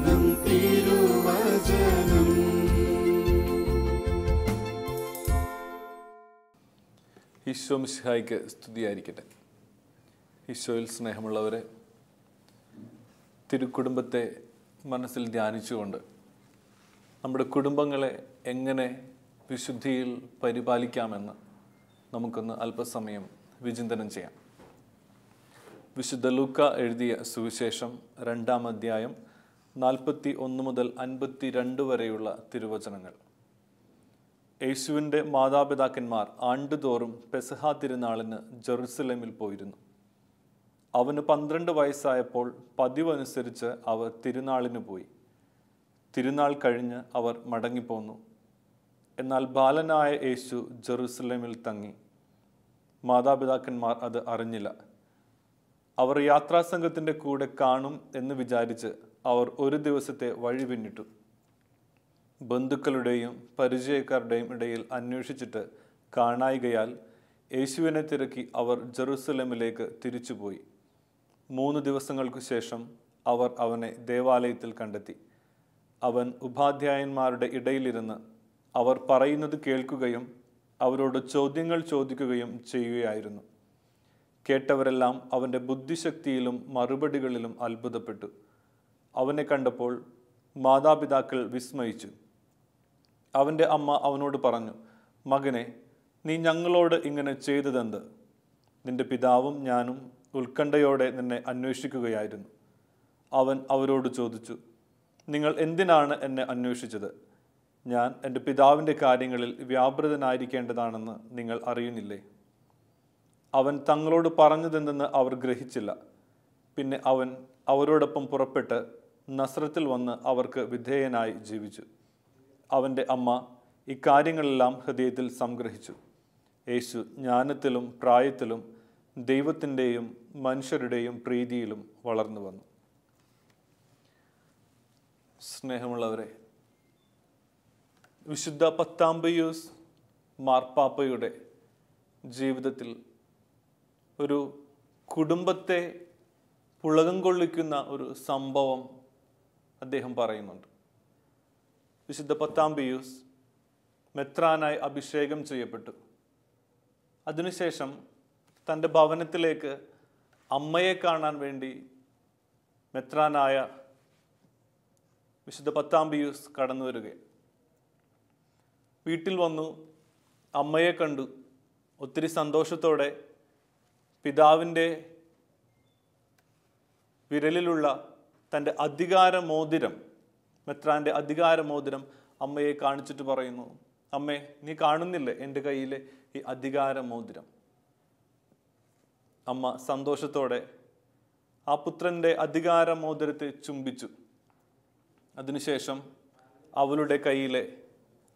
തിരുവചനം തിരുവചനം. ഈശോ മിശിഹായിക്ക് സ്തുതിയായിരിക്കട്ടെ. ഈശോയിൽ സ്നേഹമുള്ളവരെ തിരുക്കുടുംബത്തെ മനസ്സിൽ ധ്യാനിച്ചുകൊണ്ട് നമ്മുടെ കുടുംബങ്ങളെ എങ്ങനെ വിശുദ്ധിയിൽ പരിപാലിക്കാമെന്ന് നമുക്കൊന്ന് അല്പസമയം വിചിന്തനം ചെയ്യാം. വിശുദ്ധ ലൂക്ക എഴുതിയ സുവിശേഷം രണ്ടാം അധ്യായം നാൽപ്പത്തി ഒന്ന് മുതൽ അൻപത്തി രണ്ട് വരെയുള്ള തിരുവചനങ്ങൾ. യേശുവിന്റെ മാതാപിതാക്കന്മാർ ആണ്ടുതോറും പെസഹ തിരുനാളിന് ജെറുസലേമിൽ പോയിരുന്നു. അവന് പന്ത്രണ്ട് വയസ്സായപ്പോൾ പതിവനുസരിച്ച് അവർ തിരുനാളിന് പോയി. തിരുനാൾ കഴിഞ്ഞ് അവർ മടങ്ങിപ്പോന്നു. എന്നാൽ ബാലനായ യേശു ജെറുസലേമിൽ തങ്ങി. മാതാപിതാക്കന്മാർ അത് അറിഞ്ഞില്ല. അവർ യാത്രാസംഘത്തിന്റെ കൂടെ കാണും എന്ന് വിചാരിച്ച് അവർ ഒരു ദിവസത്തെ വഴി പിന്നിട്ടു. ബന്ധുക്കളുടെയും പരിചയക്കാരുടെയും ഇടയിൽ അന്വേഷിച്ചിട്ട് കാണായികയാൽ യേശുവിനെ തിരക്കി അവർ ജെറുസലേമിലേക്ക് തിരിച്ചുപോയി. മൂന്ന് ദിവസങ്ങൾക്കു ശേഷം അവർ അവനെ ദേവാലയത്തിൽ കണ്ടെത്തി. അവൻ ഉപാധ്യായന്മാരുടെ ഇടയിലിരുന്ന് അവർ പറയുന്നത് കേൾക്കുകയും അവരോട് ചോദ്യങ്ങൾ ചോദിക്കുകയും ചെയ്യുകയായിരുന്നു. കേട്ടവരെല്ലാം അവന്റെ ബുദ്ധിശക്തിയിലും മറുപടികളിലും അത്ഭുതപ്പെട്ടു. അവനെ കണ്ടപ്പോൾ മാതാപിതാക്കൾ വിസ്മയിച്ചു. അവന്റെ അമ്മ അവനോട് പറഞ്ഞു മകനെ നീ ഞങ്ങളോട് ഇങ്ങനെ ചെയ്തതെന്ത്? നിന്റെ പിതാവും ഞാനും ഉത്കണ്ഠയോടെ നിന്നെ അന്വേഷിക്കുകയായിരുന്നു. അവൻ അവരോട് ചോദിച്ചു നിങ്ങൾ എന്തിനാണ് എന്നെ അന്വേഷിച്ചത്? ഞാൻ എന്റെ പിതാവിന്റെ കാര്യങ്ങളിൽ വ്യാപൃതനായിരിക്കേണ്ടതാണെന്ന് നിങ്ങൾ അറിയുന്നില്ലേ? അവൻ തങ്ങളോട് പറഞ്ഞതെന്തെന്ന് അവർ ഗ്രഹിച്ചില്ല. പിന്നെ അവൻ അവരോടൊപ്പം പുറപ്പെട്ട് നസ്രത്തിൽ വന്ന് അവർക്ക് വിധേയനായി ജീവിച്ചു. അവന്റെ അമ്മ ഇക്കാര്യങ്ങളെല്ലാം ഹൃദയത്തിൽ സംഗ്രഹിച്ചു. യേശു ജ്ഞാനത്തിലും പ്രായത്തിലും ദൈവത്തിന്റെയും മനുഷ്യരുടെയും പ്രീതിയിലും വളർന്നു വന്നു. സ്നേഹമുള്ളവരെ വിശുദ്ധ പത്താമ്പയൂസ് മാർപ്പാപ്പയുടെ ജീവിതത്തിൽ ഒരു കുടുംബത്തെ പുളകം കൊള്ളിക്കുന്ന ഒരു സംഭവം അദ്ദേഹം പറയുന്നുണ്ട്. വിശുദ്ധ പത്താം പിയൂസ് മെത്രാനായി അഭിഷേകം ചെയ്യപ്പെട്ടു. അതിനുശേഷം തന്റെ ഭവനത്തിലേക്ക് അമ്മയെ കാണാൻ വേണ്ടി മെത്രാനായ വിശുദ്ധ പത്താം പിയൂസ് കടന്നു വരികയാണ്. വീട്ടിൽ വന്നു അമ്മയെ കണ്ടു. ഒത്തിരി സന്തോഷത്തോടെ പിതാവിന്റെ വിരലിലുള്ള തന്റെ അധികാര മോതിരം മെത്രാന്റെ അധികാര മോതിരം അമ്മയെ കാണിച്ചിട്ട് പറയുന്നു അമ്മേ നീ കാണുന്നില്ലേ എന്റെ കയ്യിലെ ഈ അധികാര മോതിരം അമ്മ സന്തോഷത്തോടെ ആ പുത്രന്റെ അധികാര മോതിരത്തെ ചുംബിച്ചു. അതിനുശേഷം അവളുടെ കയ്യിലെ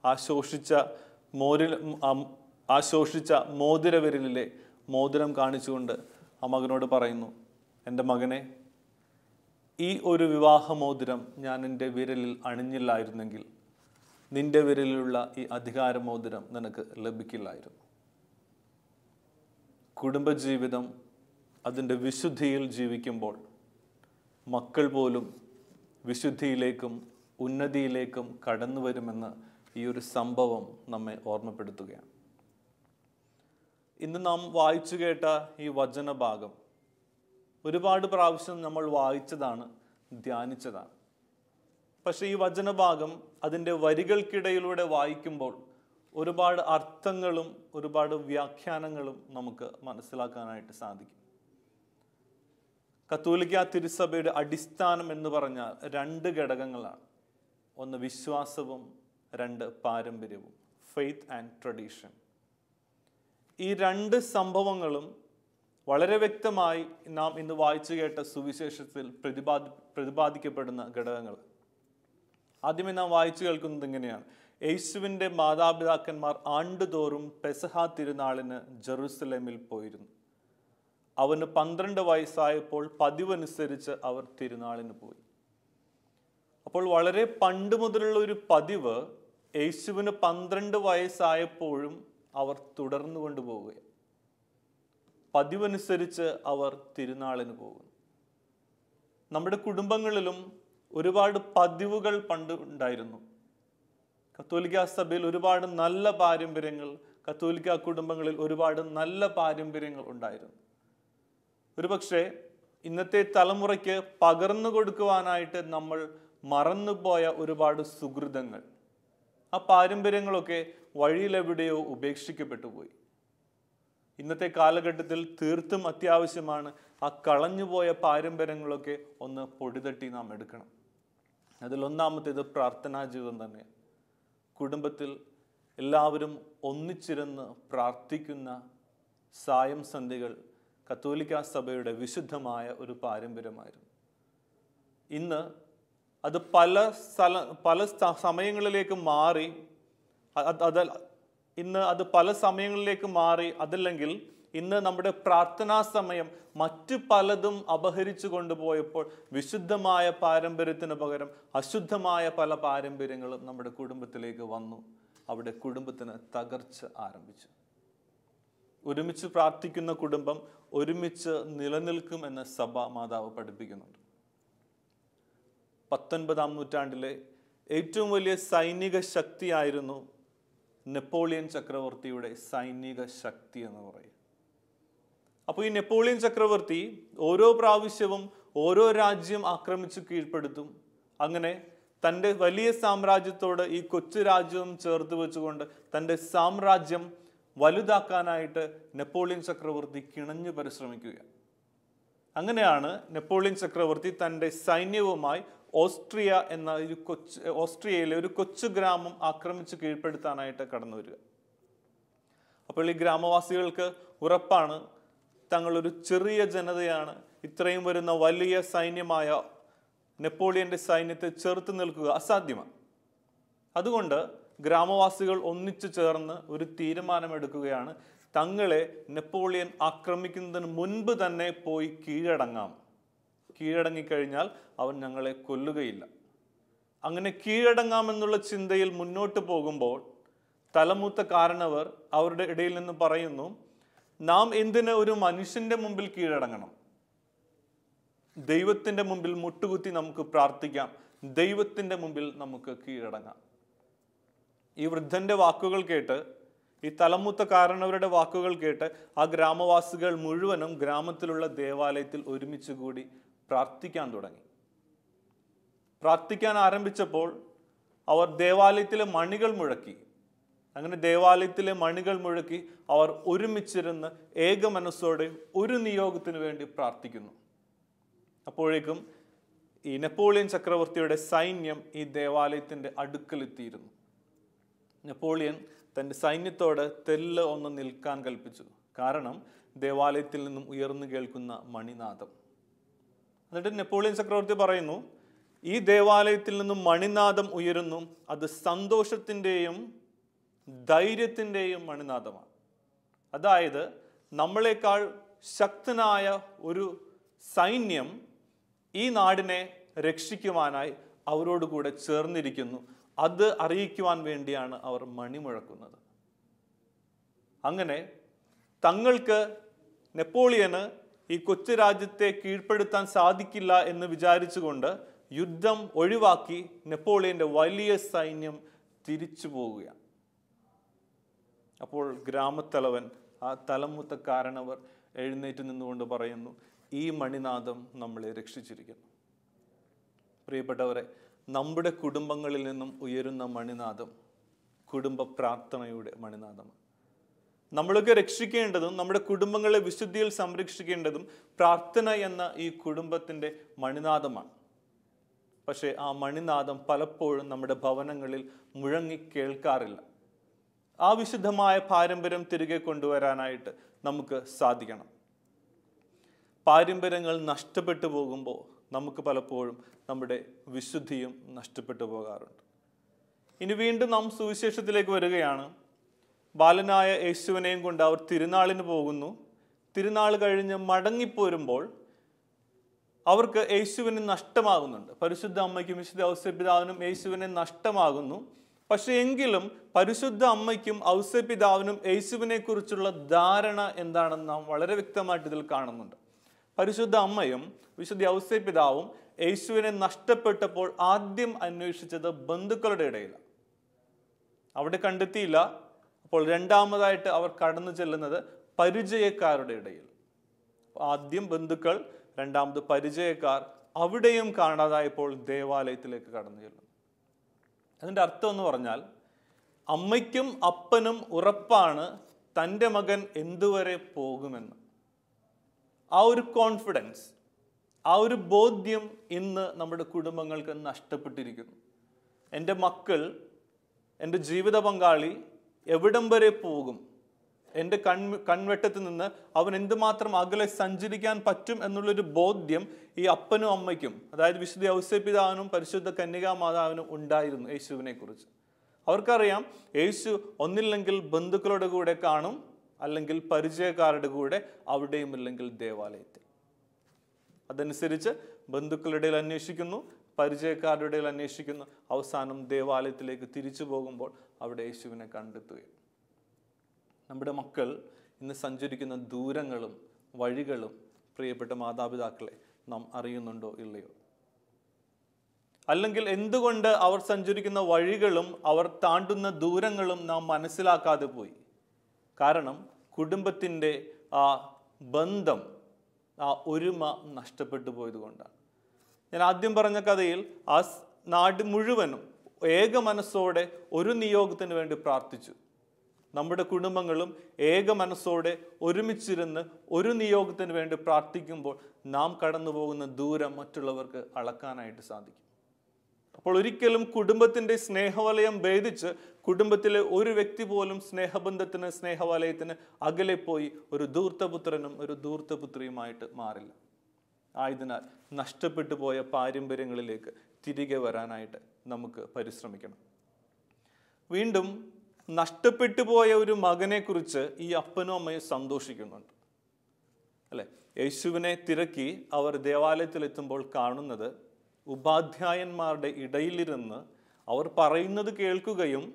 ആ ശോഷിച്ച മോരിൽ ആ- ആ ശോഷിച്ച മോതിരവിരലിലെ മോതിരം കാണിച്ചുകൊണ്ട് ആ മകനോട് പറയുന്നു എന്റെ മകനെ ഈ ഒരു വിവാഹമോതിരം ഞാൻ എന്റെ വിരലിൽ അണിഞ്ഞില്ലായിരുന്നെങ്കിൽ നിന്റെ വിരലിലുള്ള ഈ അധികാരമോതിരം നിനക്ക് ലഭിക്കില്ലായിരുന്നു. കുടുംബജീവിതം അതിന്റെ വിശുദ്ധിയിൽ ജീവിക്കുമ്പോൾ മക്കൾ പോലും വിശുദ്ധിയിലേക്കും ഉന്നതിയിലേക്കും കടന്നു വരുമെന്ന് ഈ ഒരു സംഭവം നമ്മെ ഓർമ്മപ്പെടുത്തുകയാണ്. ഇന്ന് നാം വായിച്ചു കേട്ട ഈ വചനഭാഗം ഒരുപാട് പ്രാവശ്യം നമ്മൾ വായിച്ചതാണ് ധ്യാനിച്ചതാണ്. പക്ഷേ ഈ വചനഭാഗം അതിന്റെ വരികൾക്കിടയിലൂടെ വായിക്കുമ്പോൾ ഒരുപാട് അർത്ഥങ്ങളും ഒരുപാട് വ്യാഖ്യാനങ്ങളും നമുക്ക് മനസ്സിലാക്കാനായിട്ട് സാധിക്കും. കത്തോലിക്ക തിരുസഭയുടെ അടിസ്ഥാനം എന്ന് പറഞ്ഞാൽ രണ്ട് ഘടകങ്ങളാണ്. ഒന്ന് വിശ്വാസവും രണ്ട് പാരമ്പര്യവും ഫെയ്ത്ത് ആൻഡ് ട്രഡീഷൻ ഈ രണ്ട് സംഭവങ്ങളും വളരെ വ്യക്തമായി നാം ഇന്ന് വായിച്ചു കേട്ട സുവിശേഷത്തിൽ പ്രതിപാദി പ്രതിപാദിക്കപ്പെടുന്ന ഘടകങ്ങൾ. ആദ്യമേ നാം വായിച്ചു കേൾക്കുന്നത് ഇങ്ങനെയാണ്. യേശുവിന്റെ മാതാപിതാക്കന്മാർ ആണ്ടുതോറും പെസഹ തിരുനാളിന് ജെറുസലേമിൽ പോയിരുന്നു. അവന് പന്ത്രണ്ട് വയസ്സായപ്പോൾ പതിവനുസരിച്ച് അവർ തിരുനാളിന് പോയി. അപ്പോൾ വളരെ പണ്ട് മുതലുള്ള ഒരു പതിവ് യേശുവിന് പന്ത്രണ്ട് വയസ്സായപ്പോഴും അവർ തുടർന്നു കൊണ്ടുപോവുകയാണ് പതിവനുസരിച്ച് അവർ തിരുനാളിന് പോകുന്നു. നമ്മുടെ കുടുംബങ്ങളിലും ഒരുപാട് പതിവുകൾ പണ്ട് ഉണ്ടായിരുന്നു. കത്തോലിക്ക സഭയിൽ ഒരുപാട് നല്ല പാരമ്പര്യങ്ങൾ കത്തോലിക്ക കുടുംബങ്ങളിൽ ഒരുപാട് നല്ല പാരമ്പര്യങ്ങൾ ഉണ്ടായിരുന്നു. ഒരുപക്ഷെ ഇന്നത്തെ തലമുറയ്ക്ക് പകർന്നു കൊടുക്കുവാനായിട്ട് നമ്മൾ മറന്നുപോയ ഒരുപാട് സുഹൃതങ്ങൾ. ആ പാരമ്പര്യങ്ങളൊക്കെ വഴിയിലെവിടെയോ ഉപേക്ഷിക്കപ്പെട്ടു പോയി. ഇന്നത്തെ കാലഘട്ടത്തിൽ തീർത്തും അത്യാവശ്യമാണ് ആ കളഞ്ഞുപോയ പാരമ്പര്യങ്ങളൊക്കെ ഒന്ന് പൊടിതട്ടി നാം എടുക്കണം. അതിൽ ഒന്നാമത്തേത് പ്രാർത്ഥനാ ജീവിതം തന്നെ കുടുംബത്തിൽ എല്ലാവരും ഒന്നിച്ചിരുന്ന് പ്രാർത്ഥിക്കുന്ന സായം സന്ധികൾ കത്തോലിക്ക സഭയുടെ വിശുദ്ധമായ ഒരു പാരമ്പര്യമായിരുന്നു. ഇന്ന് അത് പല സ്ഥല പല സമയങ്ങളിലേക്ക് മാറി അത് ഇന്ന് അത് പല സമയങ്ങളിലേക്ക് മാറി അതല്ലെങ്കിൽ ഇന്ന് നമ്മുടെ പ്രാർത്ഥനാ സമയം മറ്റു പലതും അപഹരിച്ചു കൊണ്ടുപോയപ്പോൾ വിശുദ്ധമായ പാരമ്പര്യത്തിന് പകരം അശുദ്ധമായ പല പാരമ്പര്യങ്ങളും നമ്മുടെ കുടുംബത്തിലേക്ക് വന്നു. അവിടെ കുടുംബത്തിന് തകർച്ച ആരംഭിച്ചു. ഒരുമിച്ച് പ്രാർത്ഥിക്കുന്ന കുടുംബം ഒരുമിച്ച് നിലനിൽക്കും എന്ന് സഭ മാതാവ് പഠിപ്പിക്കുന്നുണ്ട്. പത്തൊൻപതാം നൂറ്റാണ്ടിലെ ഏറ്റവും വലിയ സൈനിക ശക്തിയായിരുന്നു നെപ്പോളിയൻ ചക്രവർത്തിയുടെ സൈനിക ശക്തി എന്ന് പറയും. അപ്പോൾ ഈ നെപ്പോളിയൻ ചക്രവർത്തി ഓരോ പ്രാവശ്യവും ഓരോ രാജ്യം ആക്രമിച്ച് കീഴ്പ്പെടുത്തും. അങ്ങനെ തന്റെ വലിയ സാമ്രാജ്യത്തോട് ഈ കൊച്ചു രാജ്യവും ചേർത്ത് വെച്ചുകൊണ്ട് തന്റെ സാമ്രാജ്യം വലുതാക്കാനായിട്ട് നെപ്പോളിയൻ ചക്രവർത്തി കിണഞ്ഞു പരിശ്രമിക്കുക അങ്ങനെയാണ് നെപ്പോളിയൻ ചക്രവർത്തി തന്റെ സൈന്യവുമായി ഓസ്ട്രിയ എന്ന ഒരു കൊച്ചു ഓസ്ട്രിയയിലെ ഒരു കൊച്ചു ഗ്രാമം ആക്രമിച്ച് കീഴ്പ്പെടുത്താനായിട്ട് കടന്നു വരിക. അപ്പോൾ ഈ ഗ്രാമവാസികൾക്ക് ഉറപ്പാണ് തങ്ങളൊരു ചെറിയ ജനതയാണ് ഇത്രയും വരുന്ന വലിയ സൈന്യമായ നെപ്പോളിയന്റെ സൈന്യത്തെ ചെറുത്ത് നിൽക്കുക അസാധ്യമാണ്. അതുകൊണ്ട് ഗ്രാമവാസികൾ ഒന്നിച്ചു ചേർന്ന് ഒരു തീരുമാനമെടുക്കുകയാണ്. തങ്ങളെ നെപ്പോളിയൻ ആക്രമിക്കുന്നതിന് മുൻപ് തന്നെ പോയി കീഴടങ്ങാം. കീഴടങ്ങിക്കഴിഞ്ഞാൽ അവൻ ഞങ്ങളെ കൊല്ലുകയില്ല. അങ്ങനെ കീഴടങ്ങാമെന്നുള്ള ചിന്തയിൽ മുന്നോട്ട് പോകുമ്പോൾ തലമൂത്ത കാരണവർ അവരുടെ ഇടയിൽ നിന്ന് പറയുന്നു നാം എന്തിന് ഒരു മനുഷ്യന്റെ മുമ്പിൽ കീഴടങ്ങണം? ദൈവത്തിന്റെ മുമ്പിൽ മുട്ടുകുത്തി നമുക്ക് പ്രാർത്ഥിക്കാം. ദൈവത്തിന്റെ മുമ്പിൽ നമുക്ക് കീഴടങ്ങാം. ഈ വൃദ്ധന്റെ വാക്കുകൾ കേട്ട് ഈ തലമൂത്ത കാരണവരുടെ വാക്കുകൾ കേട്ട് ആ ഗ്രാമവാസികൾ മുഴുവനും ഗ്രാമത്തിലുള്ള ദേവാലയത്തിൽ ഒരുമിച്ച് കൂടി പ്രാർത്ഥിക്കാൻ തുടങ്ങി. പ്രാർത്ഥിക്കാൻ ആരംഭിച്ചപ്പോൾ അവർ ദേവാലയത്തിലെ മണികൾ മുഴക്കി. അങ്ങനെ ദേവാലയത്തിലെ മണികൾ മുഴക്കി അവർ ഒരുമിച്ചിരുന്ന് ഏക മനസ്സോടെ ഒരു നിയോഗത്തിന് വേണ്ടി പ്രാർത്ഥിക്കുന്നു. അപ്പോഴേക്കും ഈ നെപ്പോളിയൻ ചക്രവർത്തിയുടെ സൈന്യം ഈ ദേവാലയത്തിന്റെ അടുക്കലെത്തിയിരുന്നു. നെപ്പോളിയൻ തന്റെ സൈന്യത്തോട് തെല്ല് ഒന്ന് നിൽക്കാൻ കൽപ്പിച്ചു. കാരണം ദേവാലയത്തിൽ നിന്നും ഉയർന്നു കേൾക്കുന്ന മണിനാദം. എന്നിട്ട് നെപ്പോളിയൻ ചക്രവർത്തി പറയുന്നു ഈ ദേവാലയത്തിൽ നിന്നും മണിനാദം ഉയരുന്നു. അത് സന്തോഷത്തിന്റെയും ധൈര്യത്തിന്റെയും മണിനാദമാണ്. അതായത് നമ്മളെക്കാൾ ശക്തനായ ഒരു സൈന്യം ഈ നാടിനെ രക്ഷിക്കുവാനായി അവരോട് കൂടെ ചേർന്നിരിക്കുന്നു. അത് അറിയിക്കുവാൻ വേണ്ടിയാണ് അവർ മണിമുഴക്കുന്നത് അങ്ങനെ തങ്ങൾക്ക് നെപ്പോളിയന് ഈ കൊച്ചു രാജ്യത്തെ കീഴ്പ്പെടുത്താൻ സാധിക്കില്ല എന്ന് വിചാരിച്ചുകൊണ്ട് യുദ്ധം ഒഴിവാക്കി നെപ്പോളിയന്റെ വലിയ സൈന്യം തിരിച്ചു പോവുകയാണ്. അപ്പോൾ ഗ്രാമത്തലവൻ ആ തലമുത്ത കാരണവർ എഴുന്നേറ്റ് നിന്നുകൊണ്ട് പറയുന്നു ഈ മണിനാഥം നമ്മളെ രക്ഷിച്ചിരിക്കുന്നു. പ്രിയപ്പെട്ടവരെ നമ്മുടെ കുടുംബങ്ങളിൽ നിന്നും ഉയരുന്ന മണിനാഥം കുടുംബ പ്രാർത്ഥനയുടെ മണിനാദമാണ് നമ്മളൊക്കെ രക്ഷിക്കേണ്ടതും നമ്മുടെ കുടുംബങ്ങളെ വിശുദ്ധിയിൽ സംരക്ഷിക്കേണ്ടതും പ്രാർത്ഥന എന്ന ഈ കുടുംബത്തിന്റെ മണിനാദമാണ്. പക്ഷേ ആ മണിനാദം പലപ്പോഴും നമ്മുടെ ഭവനങ്ങളിൽ മുഴങ്ങി കേൾക്കാറില്ല. ആ വിശുദ്ധമായ പാരമ്പര്യം തിരികെ കൊണ്ടുവരാനായിട്ട് നമുക്ക് സാധിക്കണം. പാരമ്പര്യങ്ങൾ നഷ്ടപ്പെട്ടു പോകുമ്പോൾ നമുക്ക് പലപ്പോഴും നമ്മുടെ വിശുദ്ധിയും നഷ്ടപ്പെട്ടു പോകാറുണ്ട്. ഇനി വീണ്ടും നാം സുവിശേഷത്തിലേക്ക് വരികയാണ്. ബാലനായ യേശുവിനെയും കൊണ്ട് അവർ തിരുനാളിന് പോകുന്നു. തിരുനാൾ കഴിഞ്ഞ് മടങ്ങിപ്പോരുമ്പോൾ അവർക്ക് യേശുവിനെ നഷ്ടമാകുന്നുണ്ട്. പരിശുദ്ധ അമ്മയ്ക്കും വിശുദ്ധ ഔസ്യപിതാവിനും യേശുവിനെ നഷ്ടമാകുന്നു. പക്ഷെ എങ്കിലും പരിശുദ്ധ അമ്മയ്ക്കും ഔസ്യപിതാവിനും യേശുവിനെ കുറിച്ചുള്ള ധാരണ എന്താണെന്ന് നാം വളരെ വ്യക്തമായിട്ട് ഇതിൽ കാണുന്നുണ്ട്. പരിശുദ്ധ അമ്മയും വിശുദ്ധ ഔസ്യപിതാവും യേശുവിനെ നഷ്ടപ്പെട്ടപ്പോൾ ആദ്യം അന്വേഷിച്ചത് ബന്ധുക്കളുടെ ഇടയിലാണ്. അവിടെ കണ്ടെത്തിയില്ല അപ്പോൾ രണ്ടാമതായിട്ട് അവർ കടന്നു ചെല്ലുന്നത് പരിചയക്കാരുടെ ഇടയിൽ. ആദ്യം ബന്ധുക്കൾ രണ്ടാമത് പരിചയക്കാർ അവിടെയും കാണാതായപ്പോൾ ദേവാലയത്തിലേക്ക് കടന്നു ചെല്ലുന്നു. അതിന്റെ അർത്ഥം എന്ന് പറഞ്ഞാൽ അമ്മയ്ക്കും അപ്പനും ഉറപ്പാണ് തന്റെ മകൻ എന്തുവരെ പോകുമെന്ന്. ആ ഒരു കോൺഫിഡൻസ് ആ ഒരു ബോധ്യം ഇന്ന് നമ്മുടെ കുടുംബങ്ങൾക്ക് നഷ്ടപ്പെട്ടിരിക്കുന്നു. എന്റെ മക്കൾ എന്റെ ജീവിത പങ്കാളി എവിടം വരെ പോകും? എന്റെ കൺ കൺവെട്ടത്തിൽ നിന്ന് അവൻ എന്തുമാത്രം അകലെ സഞ്ചരിക്കാൻ പറ്റും എന്നുള്ളൊരു ബോധ്യം ഈ അപ്പനും അമ്മയ്ക്കും അതായത് വിശുദ്ധ ഔസപിതാവിനും പരിശുദ്ധ കന്യകാ മാതാവിനും ഉണ്ടായിരുന്നു യേശുവിനെ കുറിച്ച് അവർക്കറിയാം യേശു ഒന്നില്ലെങ്കിൽ ബന്ധുക്കളുടെ കൂടെ കാണും അല്ലെങ്കിൽ പരിചയക്കാരുടെ കൂടെ അവിടെയും ഇല്ലെങ്കിൽ ദേവാലയത്തിൽ. അതനുസരിച്ച് ബന്ധുക്കളുടെ അന്വേഷിക്കുന്നു പരിചയക്കാരുടെ ഇടയിൽ അന്വേഷിക്കുന്നു അവസാനം ദേവാലയത്തിലേക്ക് തിരിച്ചു പോകുമ്പോൾ അവിടെ യേശുവിനെ കണ്ടെത്തുകയും. നമ്മുടെ മക്കൾ ഇന്ന് സഞ്ചരിക്കുന്ന ദൂരങ്ങളും വഴികളും പ്രിയപ്പെട്ട മാതാപിതാക്കളെ നാം അറിയുന്നുണ്ടോ ഇല്ലയോ? അല്ലെങ്കിൽ എന്തുകൊണ്ട് അവർ സഞ്ചരിക്കുന്ന വഴികളും അവർ താണ്ടുന്ന ദൂരങ്ങളും നാം മനസ്സിലാക്കാതെ പോയി? കാരണം കുടുംബത്തിന്റെ ആ ബന്ധം ആ ഒരുമ നഷ്ടപ്പെട്ടു പോയത് കൊണ്ടാണ് ഞാൻ ആദ്യം പറഞ്ഞ കഥയിൽ ആ നാട് മുഴുവനും ഏക മനസ്സോടെ ഒരു നിയോഗത്തിന് വേണ്ടി പ്രാർത്ഥിച്ചു. നമ്മുടെ കുടുംബങ്ങളും ഏക മനസ്സോടെ ഒരുമിച്ചിരുന്ന് ഒരു നിയോഗത്തിന് വേണ്ടി പ്രാർത്ഥിക്കുമ്പോൾ നാം കടന്നു പോകുന്ന ദൂരം മറ്റുള്ളവർക്ക് അളക്കാനായിട്ട് സാധിക്കും. അപ്പോൾ ഒരിക്കലും കുടുംബത്തിന്റെ സ്നേഹവലയം ഭേദിച്ച് കുടുംബത്തിലെ ഒരു വ്യക്തി പോലും സ്നേഹബന്ധത്തിന് സ്നേഹവലയത്തിന് അകലെ പോയി ഒരു ധൂർത്തപുത്രനും ഒരു ധൂർത്തപുത്രിയുമായിട്ട് മാറില്ല. ആയതിനാൽ നഷ്ടപ്പെട്ടു പോയ പാരമ്പര്യങ്ങളിലേക്ക് തിരികെ വരാനായിട്ട് നമുക്ക് പരിശ്രമിക്കണം. വീണ്ടും നഷ്ടപ്പെട്ടു പോയ ഒരു മകനെക്കുറിച്ച് ഈ അപ്പനും അമ്മയും സന്തോഷിക്കുന്നുണ്ട്. അല്ലേ? യേശുവിനെ തിരക്കി അവർ ദേവാലയത്തിലെത്തുമ്പോൾ കാണുന്നത് ഉപാധ്യായന്മാരുടെ ഇടയിലിരുന്ന് അവർ പറയുന്നത് കേൾക്കുകയും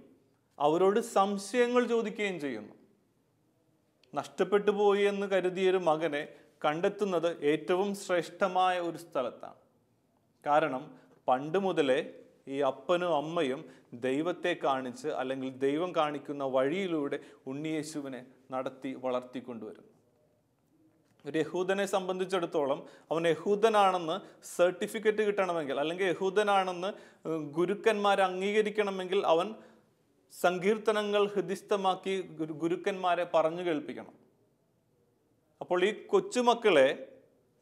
അവരോട് സംശയങ്ങൾ ചോദിക്കുകയും ചെയ്യുന്നു. നഷ്ടപ്പെട്ടു പോയി എന്ന് കരുതിയൊരു മകനെ കണ്ടെത്തുന്നത് ഏറ്റവും ശ്രേഷ്ഠമായ ഒരു സ്ഥലത്താണ്. കാരണം പണ്ട് മുതലേ ഈ അപ്പനും അമ്മയും ദൈവത്തെ കാണിച്ച് അല്ലെങ്കിൽ ദൈവം കാണിക്കുന്ന വഴിയിലൂടെ ഉണ്ണിയേശുവിനെ നടത്തി വളർത്തിക്കൊണ്ടുവരുന്നു ഒരു യഹൂദനെ സംബന്ധിച്ചിടത്തോളം അവൻ യഹൂദനാണെന്ന് സർട്ടിഫിക്കറ്റ് കിട്ടണമെങ്കിൽ അല്ലെങ്കിൽ യഹൂദനാണെന്ന് ഗുരുക്കന്മാർ അംഗീകരിക്കണമെങ്കിൽ അവൻ സങ്കീർത്തനങ്ങൾ ഹൃദിസ്ഥമാക്കി ഗുരു ഗുരുക്കന്മാരെ പറഞ്ഞു കേൾപ്പിക്കണം. അപ്പോൾ ഈ കൊച്ചുമക്കളെ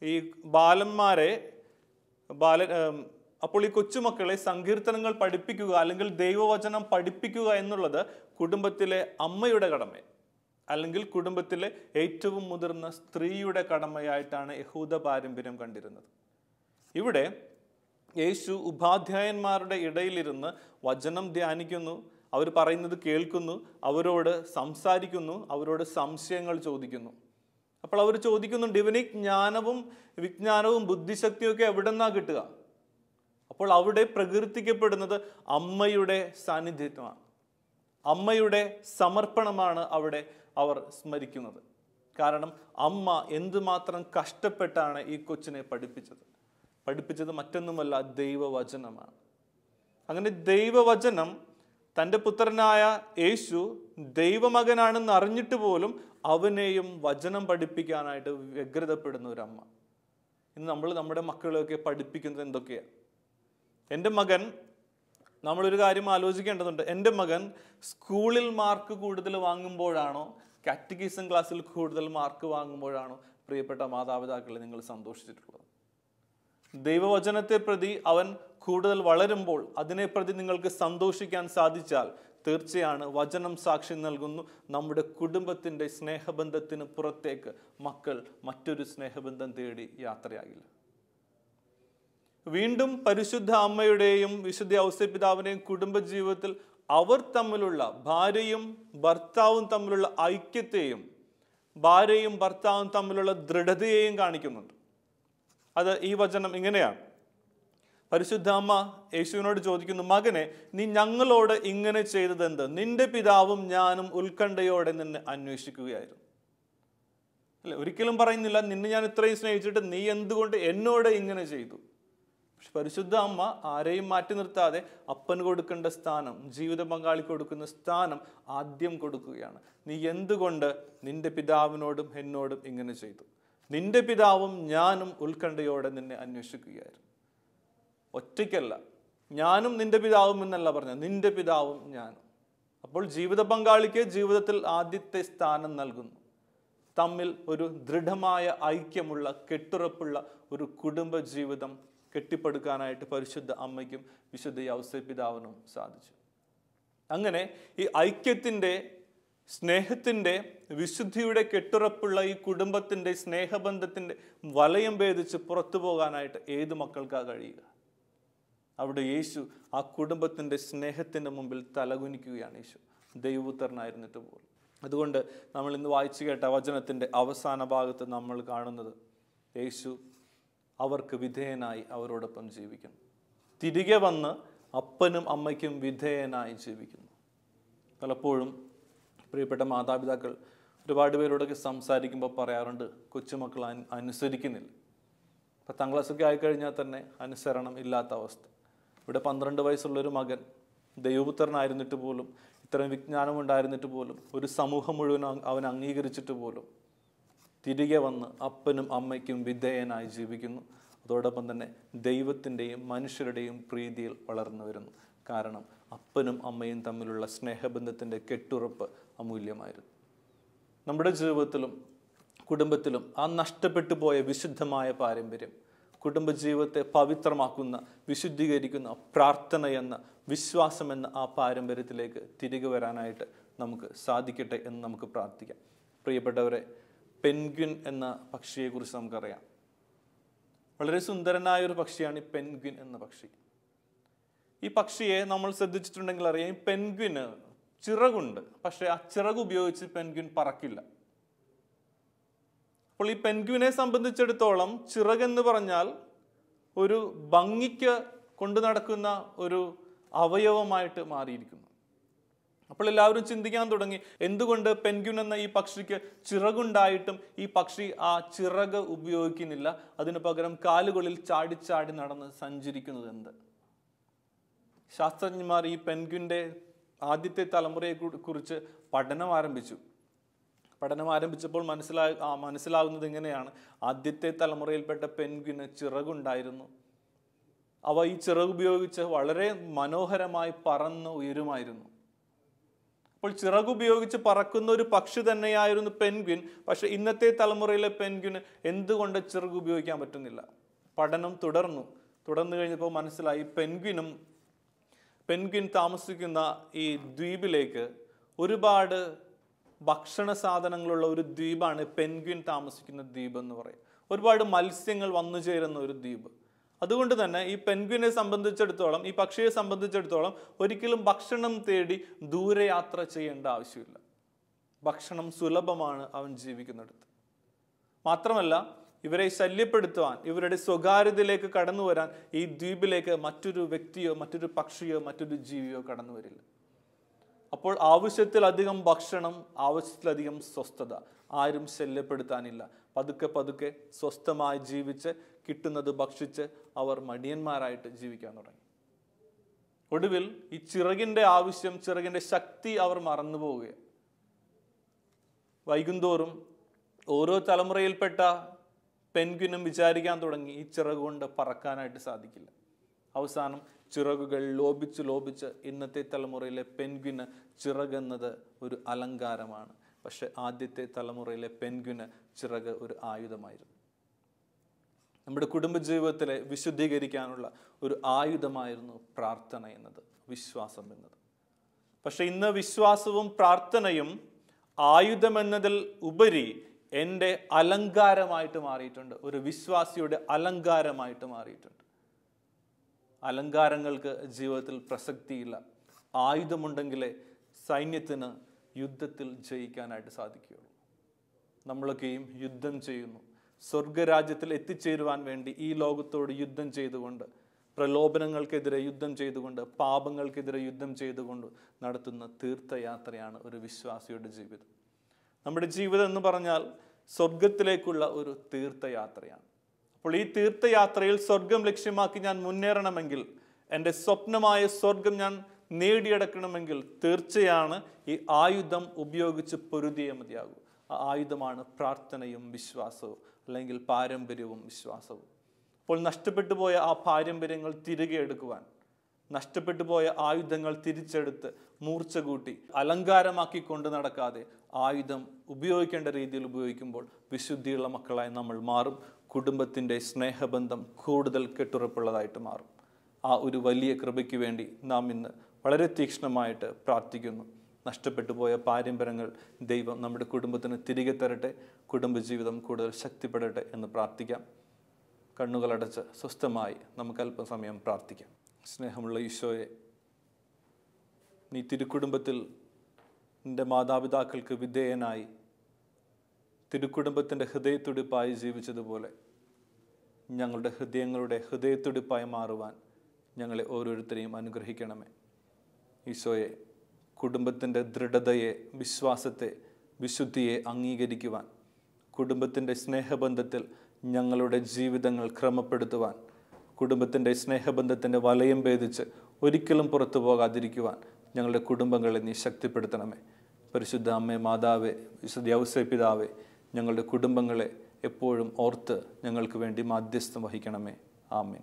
ഈ ബാലന്മാരെ ബാല അപ്പോൾ ഈ കൊച്ചുമക്കളെ സങ്കീർത്തനങ്ങൾ പഠിപ്പിക്കുക അല്ലെങ്കിൽ ദൈവവചനം പഠിപ്പിക്കുക എന്നുള്ളത് കുടുംബത്തിലെ അമ്മയുടെ കടമ. അല്ലെങ്കിൽ കുടുംബത്തിലെ ഏറ്റവും മുതിർന്ന സ്ത്രീയുടെ കടമയായിട്ടാണ് യഹൂദ പാരമ്പര്യം കണ്ടിരുന്നത്. ഇവിടെ യേശു ഉപാധ്യായന്മാരുടെ ഇടയിലിരുന്ന് വചനം ധ്യാനിക്കുന്നു. അവർ പറയുന്നത് കേൾക്കുന്നു. അവരോട് സംസാരിക്കുന്നു. അവരോട് സംശയങ്ങൾ ചോദിക്കുന്നു. അപ്പോൾ അവർ ചോദിക്കുന്നുണ്ട് ഇവന് ജ്ഞാനവും വിജ്ഞാനവും ബുദ്ധിശക്തിയും ഒക്കെ എവിടെ നിന്നാണ് കിട്ടുക? അപ്പോൾ അവിടെ പ്രകീർത്തിക്കപ്പെടുന്നത് അമ്മയുടെ സാന്നിധ്യത്വമാണ്. അമ്മയുടെ സമർപ്പണമാണ് അവിടെ അവർ സ്മരിക്കുന്നത്. കാരണം അമ്മ എന്തുമാത്രം കഷ്ടപ്പെട്ടാണ് ഈ കൊച്ചിനെ പഠിപ്പിച്ചത്? പഠിപ്പിച്ചത് മറ്റൊന്നുമല്ല ദൈവവചനമാണ്. അങ്ങനെ ദൈവവചനം തന്റെ പുത്രനായ യേശു ദൈവമകനാണെന്ന് അറിഞ്ഞിട്ട് പോലും അവനെയും വചനം പഠിപ്പിക്കാനായിട്ട് വ്യഗ്രതപ്പെടുന്ന ഒരു അമ്മ. ഇന്ന് നമ്മൾ നമ്മുടെ മക്കളെയൊക്കെ പഠിപ്പിക്കുന്നത് എന്തൊക്കെയാണ് എന്റെ മകൻ നമ്മളൊരു കാര്യം ആലോചിക്കേണ്ടതുണ്ട്. എന്റെ മകൻ സ്കൂളിൽ മാർക്ക് കൂടുതൽ വാങ്ങുമ്പോഴാണോ കാറ്റഗിസം ക്ലാസ്സിൽ കൂടുതൽ മാർക്ക് വാങ്ങുമ്പോഴാണോ പ്രിയപ്പെട്ട മാതാപിതാക്കളെ നിങ്ങൾ സന്തോഷിച്ചിട്ടുള്ളത്? ദൈവവചനത്തെ പ്രതി അവൻ കൂടുതൽ വളരുമ്പോൾ അതിനെ പ്രതി നിങ്ങൾക്ക് സന്തോഷിക്കാൻ സാധിച്ചാൽ തീർച്ചയാണ് വചനം സാക്ഷി നൽകുന്നു. നമ്മുടെ കുടുംബത്തിന്റെ സ്നേഹബന്ധത്തിന് പുറത്തേക്ക് മക്കൾ മറ്റൊരു സ്നേഹബന്ധം തേടി യാത്രയാകില്ല. വീണ്ടും പരിശുദ്ധ അമ്മയുടെയും വിശുദ്ധ ഔസപിതാവിന്റെയും കുടുംബജീവിതത്തിൽ അവർ തമ്മിലുള്ള ഭാര്യയും ഭർത്താവും തമ്മിലുള്ള ഐക്യത്തെയും ഭാര്യയും ഭർത്താവും തമ്മിലുള്ള ദൃഢതയെയും കാണിക്കുന്നുണ്ട്. അത് ഈ വചനം ഇങ്ങനെയാണ്. പരിശുദ്ധ അമ്മ യേശുവിനോട് ചോദിക്കുന്നു മകനെ നീ ഞങ്ങളോട് ഇങ്ങനെ ചെയ്തത് എന്ത് നിന്റെ പിതാവും ഞാനും ഉത്കണ്ഠയോടെ നിന്നെ അന്വേഷിക്കുകയായിരുന്നു. അല്ലെ? ഒരിക്കലും പറയുന്നില്ല നിന്നെ ഞാൻ ഇത്രയും സ്നേഹിച്ചിട്ട് നീ എന്തുകൊണ്ട് എന്നോട് ഇങ്ങനെ ചെയ്തു? പക്ഷെ പരിശുദ്ധ അമ്മ ആരെയും മാറ്റി നിർത്താതെ അപ്പന് കൊടുക്കേണ്ട സ്ഥാനം ജീവിത പങ്കാളിക്ക് കൊടുക്കുന്ന സ്ഥാനം ആദ്യം കൊടുക്കുകയാണ്. നീ എന്തുകൊണ്ട് നിന്റെ പിതാവിനോടും എന്നോടും ഇങ്ങനെ ചെയ്തു? നിന്റെ പിതാവും ഞാനും ഉത്കണ്ഠയോടെ നിന്നെ അന്വേഷിക്കുകയായിരുന്നു. ഒറ്റയ്ക്കല്ല ഞാനും നിന്റെ പിതാവും എന്നല്ല പറഞ്ഞത് നിന്റെ പിതാവും ഞാനും. അപ്പോൾ ജീവിത പങ്കാളിക്ക് ജീവിതത്തിൽ ആദ്യത്തെ സ്ഥാനം നൽകുന്നു. തമ്മിൽ ഒരു ദൃഢമായ ഐക്യമുള്ള കെട്ടുറപ്പുള്ള ഒരു കുടുംബ ജീവിതം കെട്ടിപ്പടുക്കാനായിട്ട് പരിശുദ്ധ അമ്മയ്ക്കും വിശുദ്ധ യൗസ പിതാവിനും സാധിച്ചു. അങ്ങനെ ഈ ഐക്യത്തിന്റെ സ്നേഹത്തിന്റെ വിശുദ്ധിയുടെ കെട്ടുറപ്പുള്ള ഈ കുടുംബത്തിന്റെ സ്നേഹബന്ധത്തിന്റെ വലയം ഭേദിച്ച് പുറത്തു പോകാനായിട്ട് ഏത് മക്കൾക്കാ കഴിയുക? അവിടെ യേശു ആ കുടുംബത്തിന്റെ സ്നേഹത്തിന്റെ മുമ്പിൽ തലകുനിക്കുകയാണ് യേശു. ദൈവപുത്രനായിരുന്നിട്ട് പോലും. അതുകൊണ്ട് നമ്മൾ ഇന്ന് വായിച്ചു കേട്ട വചനത്തിന്റെ അവസാന ഭാഗത്ത് നമ്മൾ കാണുന്നത് യേശു അവർക്ക് വിധേയനായി അവരോടൊപ്പം ജീവിക്കുന്നു. തിരികെ വന്ന് അപ്പനും അമ്മയ്ക്കും വിധേയനായി ജീവിക്കുന്നു. പലപ്പോഴും പ്രിയപ്പെട്ട മാതാപിതാക്കൾ ഒരുപാട് പേരോടൊക്കെ സംസാരിക്കുമ്പോൾ പറയാറുണ്ട് കൊച്ചുമക്കൾ അനു- അനുസരിക്കുന്നില്ല. പത്താം ക്ലാസ്സൊക്കെ ആയിക്കഴിഞ്ഞാൽ തന്നെ അനുസരണം ഇല്ലാത്ത അവസ്ഥ. ഇവിടെ പന്ത്രണ്ട് വയസ്സുള്ളൊരു മകൻ ദൈവപുത്രനായിരുന്നിട്ട് പോലും ഇത്രയും വിജ്ഞാനം ഉണ്ടായിരുന്നിട്ട് പോലും ഒരു സമൂഹം മുഴുവൻ അവൻ അംഗീകരിച്ചിട്ട് പോലും തിരികെ വന്ന് അപ്പനും അമ്മയ്ക്കും വിധേയനായി ജീവിക്കുന്നു. അതോടൊപ്പം തന്നെ ദൈവത്തിന്റെയും മനുഷ്യരുടെയും പ്രീതിയിൽ വളർന്നു വരുന്നു. കാരണം അപ്പനും അമ്മയും തമ്മിലുള്ള സ്നേഹബന്ധത്തിന്റെ കെട്ടുറപ്പ് അമൂല്യമായിരുന്നു. നമ്മുടെ ജീവിതത്തിലും കുടുംബത്തിലും ആ നഷ്ടപ്പെട്ടു പോയ വിശുദ്ധമായ പാരമ്പര്യം കുടുംബജീവിതത്തെ പവിത്രമാക്കുന്ന വിശുദ്ധീകരിക്കുന്ന പ്രാർത്ഥന എന്ന വിശ്വാസം എന്ന ആ പാരമ്പര്യത്തിലേക്ക് തിരികെ വരാനായിട്ട് നമുക്ക് സാധിക്കട്ടെ എന്ന് നമുക്ക് പ്രാർത്ഥിക്കാം. പ്രിയപ്പെട്ടവരെ പെൻഗ്വിൻ എന്ന പക്ഷിയെക്കുറിച്ച് നമുക്കറിയാം. വളരെ സുന്ദരനായ ഒരു പക്ഷിയാണ് പെൻഗ്വിൻ എന്ന പക്ഷി. ഈ പക്ഷിയെ നമ്മൾ ശ്രദ്ധിച്ചിട്ടുണ്ടെങ്കിൽ അറിയാം ഈ പെൻഗ്വിന് ചിറകുണ്ട്. പക്ഷെ ആ ചിറക് ഉപയോഗിച്ച് പെൻഗ്വിൻ പറക്കില്ല. അപ്പോൾ ഈ പെൻഗ്വിനെ സംബന്ധിച്ചിടത്തോളം ചിറകെന്ന് പറഞ്ഞാൽ ഒരു ഭംഗിക്ക് കൊണ്ടു നടക്കുന്ന ഒരു അവയവമായിട്ട് മാറിയിരിക്കുന്നു. അപ്പോൾ എല്ലാവരും ചിന്തിക്കാൻ തുടങ്ങി എന്തുകൊണ്ട് പെൻഗ്വിൻ എന്ന ഈ പക്ഷിക്ക് ചിറകുണ്ടായിട്ടും ഈ പക്ഷി ആ ചിറക് ഉപയോഗിക്കുന്നില്ല? അതിനു പകരം കാലുകളിൽ ചാടിച്ചാടി നടന്ന് സഞ്ചരിക്കുന്നത് എന്ത്? ശാസ്ത്രജ്ഞന്മാർ ഈ പെൻഗ്വിന്റെ ആദ്യത്തെ തലമുറയെ കുറിച്ച് പഠനം ആരംഭിച്ചു. പഠനം ആരംഭിച്ചപ്പോൾ മനസ്സിലാ ആ മനസ്സിലാകുന്നത് ഇങ്ങനെയാണ്. ആദ്യത്തെ തലമുറയിൽപ്പെട്ട പെൻഗ്വിന് ചിറകുണ്ടായിരുന്നു. അവ ഈ ചിറകുപയോഗിച്ച് വളരെ മനോഹരമായി പറന്ന് ഉയരുമായിരുന്നു. അപ്പോൾ ചിറകുപയോഗിച്ച് പറക്കുന്ന ഒരു പക്ഷി തന്നെയായിരുന്നു പെൻഗ്വിൻ. പക്ഷേ ഇന്നത്തെ തലമുറയിലെ പെൻഗ്വിന് എന്തുകൊണ്ട് ചിറക് ഉപയോഗിക്കാൻ പറ്റുന്നില്ല? പഠനം തുടർന്നു. തുടർന്നു കഴിഞ്ഞപ്പോൾ മനസ്സിലായി പെൻഗ്വിനും പെൻഗ്വിൻ താമസിക്കുന്ന ഈ ദ്വീപിലേക്ക് ഒരുപാട് ഭക്ഷണ സാധനങ്ങളുള്ള ഒരു ദ്വീപാണ് പെൻഗ്വിൻ താമസിക്കുന്ന ദ്വീപ് എന്ന് പറയും. ഒരുപാട് മത്സ്യങ്ങൾ വന്നു ചേരുന്ന ഒരു ദ്വീപ്. അതുകൊണ്ട് തന്നെ ഈ പെൻഗ്വിനെ സംബന്ധിച്ചിടത്തോളം ഈ പക്ഷിയെ സംബന്ധിച്ചിടത്തോളം ഒരിക്കലും ഭക്ഷണം തേടി ദൂരയാത്ര ചെയ്യേണ്ട ആവശ്യമില്ല. ഭക്ഷണം സുലഭമാണ് അവൻ ജീവിക്കുന്നിടത്ത്. മാത്രമല്ല ഇവരെ ശല്യപ്പെടുത്തുവാൻ ഇവരുടെ സ്വകാര്യതയിലേക്ക് കടന്നു വരാൻ ഈ ദ്വീപിലേക്ക് മറ്റൊരു വ്യക്തിയോ മറ്റൊരു പക്ഷിയോ മറ്റൊരു ജീവിയോ കടന്നു വരില്ല. അപ്പോൾ ആവശ്യത്തിലധികം ഭക്ഷണം ആവശ്യത്തിലധികം സ്വസ്ഥത. ആരും ശല്യപ്പെടുത്താനില്ല. പതുക്കെ പതുക്കെ സ്വസ്ഥമായി ജീവിച്ച് കിട്ടുന്നത് ഭക്ഷിച്ച് അവർ മടിയന്മാരായിട്ട് ജീവിക്കാൻ തുടങ്ങി. ഒടുവിൽ ഈ ചിറകിന്റെ ആവശ്യം ചിറകിന്റെ ശക്തി അവർ മറന്നു പോവുകയാണ്. വൈകുന്തോറും ഓരോ തലമുറയിൽപ്പെട്ട പെൻഗ്വിനും വിചാരിക്കാൻ തുടങ്ങി. ഈ ചിറക് കൊണ്ട് പറക്കാനായിട്ട് സാധിക്കില്ല. അവസാനം ചിറകുകൾ ലോപിച്ച് ലോപിച്ച് ഇന്നത്തെ തലമുറയിലെ പെൻഗ്വിന് ചിറകെന്നത് ഒരു അലങ്കാരമാണ്. പക്ഷെ ആദ്യത്തെ തലമുറയിലെ പെൻഗ്വിന് ചിറക് ഒരു ആയുധമായിരുന്നു. നമ്മുടെ കുടുംബജീവിതത്തിലെ വിശുദ്ധീകരിക്കാനുള്ള ഒരു ആയുധമായിരുന്നു പ്രാർത്ഥന എന്നത് വിശ്വാസം എന്നത്. പക്ഷെ ഇന്ന് വിശ്വാസവും പ്രാർത്ഥനയും ആയുധമെന്നതിൽ ഉപരി എന്റെ അലങ്കാരമായിട്ട് മാറിയിട്ടുണ്ട്. ഒരു വിശ്വാസിയുടെ അലങ്കാരമായിട്ട് മാറിയിട്ടുണ്ട്. അലങ്കാരങ്ങൾക്ക് ജീവിതത്തിൽ പ്രസക്തിയില്ല. ആയുധമുണ്ടെങ്കിലേ സൈന്യത്തിന് യുദ്ധത്തിൽ ജയിക്കാനായിട്ട് സാധിക്കുകയുള്ളൂ. നമ്മളൊക്കെയും യുദ്ധം ചെയ്യുന്നു. സ്വർഗരാജ്യത്തിൽ എത്തിച്ചേരുവാൻ വേണ്ടി ഈ ലോകത്തോട് യുദ്ധം ചെയ്തുകൊണ്ട് പ്രലോഭനങ്ങൾക്കെതിരെ യുദ്ധം ചെയ്തുകൊണ്ട് പാപങ്ങൾക്കെതിരെ യുദ്ധം ചെയ്തുകൊണ്ട് നടത്തുന്ന തീർത്ഥയാത്രയാണ് ഒരു വിശ്വാസിയുടെ ജീവിതം. നമ്മുടെ ജീവിതം എന്ന് പറഞ്ഞാൽ സ്വർഗത്തിലേക്കുള്ള ഒരു തീർത്ഥയാത്രയാണ്. അപ്പോൾ ഈ തീർത്ഥയാത്രയിൽ സ്വർഗം ലക്ഷ്യമാക്കി ഞാൻ മുന്നേറണമെങ്കിൽ എന്റെ സ്വപ്നമായ സ്വർഗം ഞാൻ നേടിയെടുക്കണമെങ്കിൽ തീർച്ചയാണ് ഈ ആയുധം ഉപയോഗിച്ച് പൊരുതിയേ മതിയാകൂ. ആ ആയുധമാണ് പ്രാർത്ഥനയും വിശ്വാസവും അല്ലെങ്കിൽ പാരമ്പര്യവും വിശ്വാസവും. അപ്പോൾ നഷ്ടപ്പെട്ടു പോയ ആ പാരമ്പര്യങ്ങൾ തിരികെ എടുക്കുവാൻ നഷ്ടപ്പെട്ടു പോയ ആയുധങ്ങൾ തിരിച്ചെടുത്ത് മൂർച്ച കൂട്ടി അലങ്കാരമാക്കി കൊണ്ട് നടക്കാതെ ആയുധം ഉപയോഗിക്കേണ്ട രീതിയിൽ ഉപയോഗിക്കുമ്പോൾ വിശുദ്ധിയുള്ള മക്കളായി നമ്മൾ മാറും. കുടുംബത്തിന്റെ സ്നേഹബന്ധം കൂടുതൽ കെട്ടുറപ്പുള്ളതായിട്ട് മാറും. ആ ഒരു വലിയ കൃപയ്ക്ക് വേണ്ടി നാം ഇന്ന് വളരെ തീക്ഷ്ണമായിട്ട് പ്രാർത്ഥിക്കുന്നു. നഷ്ടപ്പെട്ടു പോയ പാരമ്പര്യങ്ങൾ ദൈവം നമ്മുടെ കുടുംബത്തിന് തിരികെ തരട്ടെ. കുടുംബജീവിതം കൂടുതൽ ശക്തിപ്പെടട്ടെ എന്ന് പ്രാർത്ഥിക്കാം. കണ്ണുകളടച്ച് സ്വസ്ഥമായി നമുക്ക് അല്പസമയം പ്രാർത്ഥിക്കാം. സ്നേഹമുള്ള ഈശോയെ നീ തിരുക്കുടുംബത്തിൽ നിന്റെ മാതാപിതാക്കൾക്ക് വിധേയനായി തിരുക്കുടുംബത്തിന്റെ ഹൃദയത്തുടിപ്പായി ജീവിച്ചതുപോലെ ഞങ്ങളുടെ ഹൃദയങ്ങളുടെ ഹൃദയത്തുടിപ്പായി മാറുവാൻ ഞങ്ങളെ ഓരോരുത്തരെയും അനുഗ്രഹിക്കണമേ. ഈശോയെ കുടുംബത്തിന്റെ ദൃഢതയെ വിശ്വാസത്തെ വിശുദ്ധിയെ അംഗീകരിക്കുവാൻ കുടുംബത്തിന്റെ സ്നേഹബന്ധത്തിൽ ഞങ്ങളുടെ ജീവിതങ്ങൾ ക്രമപ്പെടുത്തുവാൻ കുടുംബത്തിന്റെ സ്നേഹബന്ധത്തിന്റെ വലയം ഭേദിച്ച് ഒരിക്കലും പുറത്തു പോകാതിരിക്കുവാൻ ഞങ്ങളുടെ കുടുംബങ്ങളെ നീ ശക്തിപ്പെടുത്തണമേ. പരിശുദ്ധ അമ്മേ മാതാവേ വിശുദ്ധ പിതാവേ ഞങ്ങളുടെ കുടുംബങ്ങളെ എപ്പോഴും ഓർത്ത് ഞങ്ങൾക്ക് വേണ്ടി മാധ്യസ്ഥം വഹിക്കണമേ. ആമേൻ.